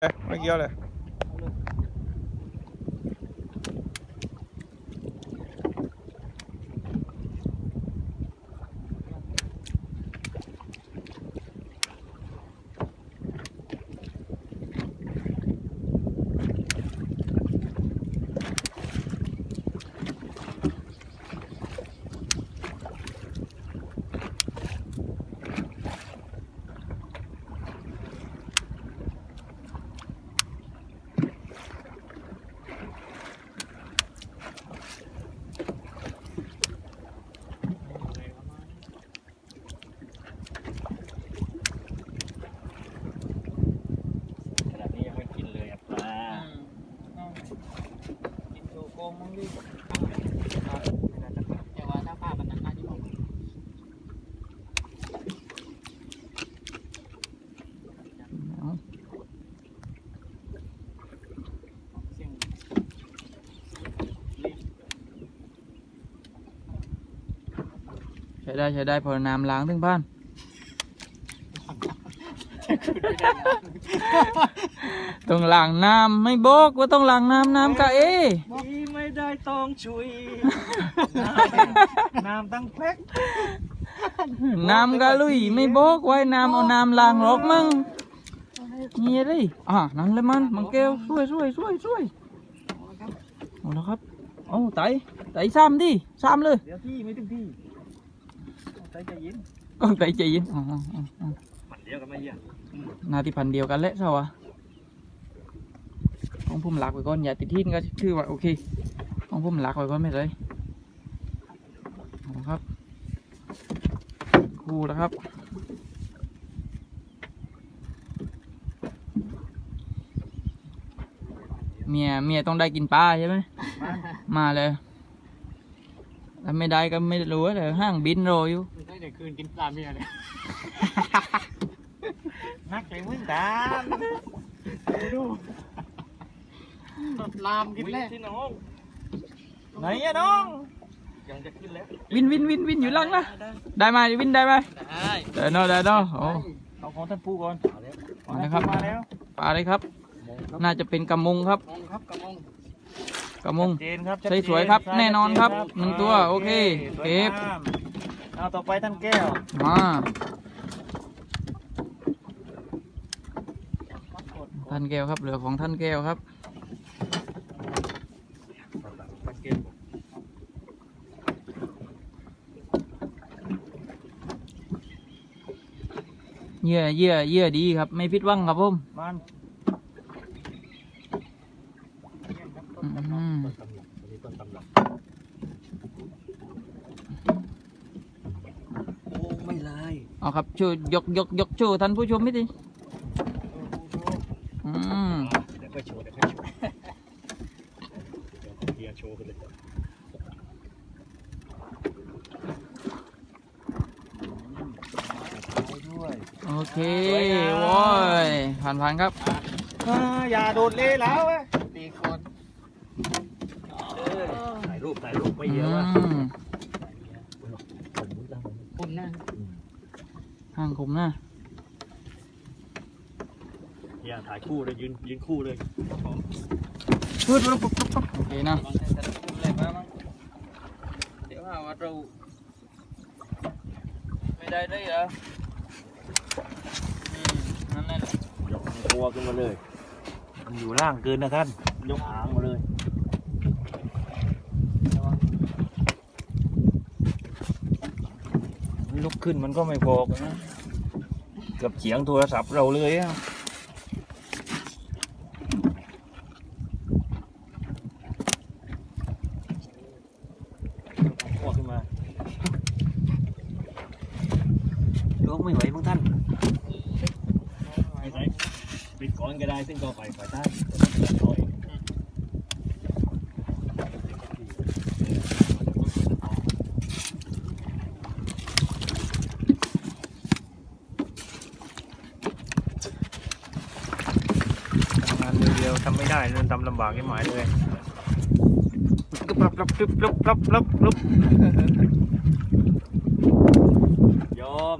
เอ้ยไม่เกี่ยวเลย ขนาดนี้ยังไม่กินเลยอะปลา กินโชโกงมั้งดิแต่ว่าถ้าผ้ามันนั้นน่าจะบอกเสียง ใช้ได้ใช้ได้พอน้ำล้างถึงบ้าน ต้องล้างน้ำไม่บอกว่าต้องล้างน้ำน้ำกะเอนี่ไม่ได้ต้องชุยน้ำตั้งแพ็กน้ำกะลุยไม่บอกไว้น้ำเอาน้ำล้างหรอกมึงนี่เลยอะนั่นเลยมันมังเกลช่วยช่วยช่วยช่วยเอาละครับ เอาไตไตซ้ำดิซ้ำเลย เดี๋ยวที่ไม่ถึง ที่ใจจะยินก็ไตใจเย็นอ๋ออ๋ออ๋อมันเดียวกันไม่เยี่ยนาทีพันเดียวกันแหละเท่าวะของผมหลักไว้ก่อนอย่าติดทิ้นก็ชื่อว่าโอเคของผมหลักไว้ก่อนไม่เลยเอาละครับคู่แล้วครับเมียเมียต้องได้กินปลาใช่ไหมมาเลย ถ้าไม่ได้ก็ไม่รู้เลยห้างบินโรยอยู่ได้เดี๋ยวคืนกินปลาเมียเลยนักเลยมึงตามดูลามกินวิ่งแล้วที่น้องไหนอะน้องยังจะขึ้นแล้ววินวินวินวินอยู่หลังนะได้ไหมวินได้ไหมได้ได้เนาะได้เนาะโอ้เอาของท่านผู้ก่อนมาเลยครับมาแล้วปลาเลยครับ น่าจะเป็นกระมงครับมองครับกระมอง กระมงเจนครับใส่สวยครับชัดเจแน่นอนครับชัดจหนึ่งตัวโอเคสวยเก็บงามเอาต่อไปท่านแก้วมาท่านแก้วครับเหลือของท่านแก้วครับท่านแก้วเยื่อเยื่อเยื่อดีครับ ไม่ผิดหวังครับผม มัน อืมโอ้ไม่ลายเอาครับช่วยยกยกยกโชว์ท่านผู้ชมนิดนึงอืมเดี๋ยวค่อยโชว์เดี๋ยวค่อยโชว์เดี๋ยวเฮียโชว์กันเลยด้วยโอเคสวยงามโว้ยผ่านผ่านครับ อ่าอย่าโดดเลยแล้วเว้ยตีคน ถ่ายรูปถ่ายรูปไม่อืเยอะว่ะมคุณนะห่างผมนะอย่าถ่ายคู่เลยยืนยืนคู่เลยปึ๊บปึ๊บปึ๊บปึ๊บโอเคนะบางทีจะพูดอะไรมามั้งเดี๋ยวหาว่าเราไม่ได้ได้เหรออืมนั่นแหละยกตัวขึ้นมาเลย มันอยู่ล่างเกินนะท่าน ยกหางมาเลยลุกขึ้นมันก็ไม่พอกันนะเกับเฉียงโทรศัพท์เราเลยอะพวกขึ้นมายกไม่ไหวพวกท่านไม่ไหวปิดก่อนก็ได้ซึ่งก็ไปฝ่ายใต้ ทำไม่ได้เดินตามลำบากที่หมายเลยกึบลับลับรึบลับลับรับลับยอม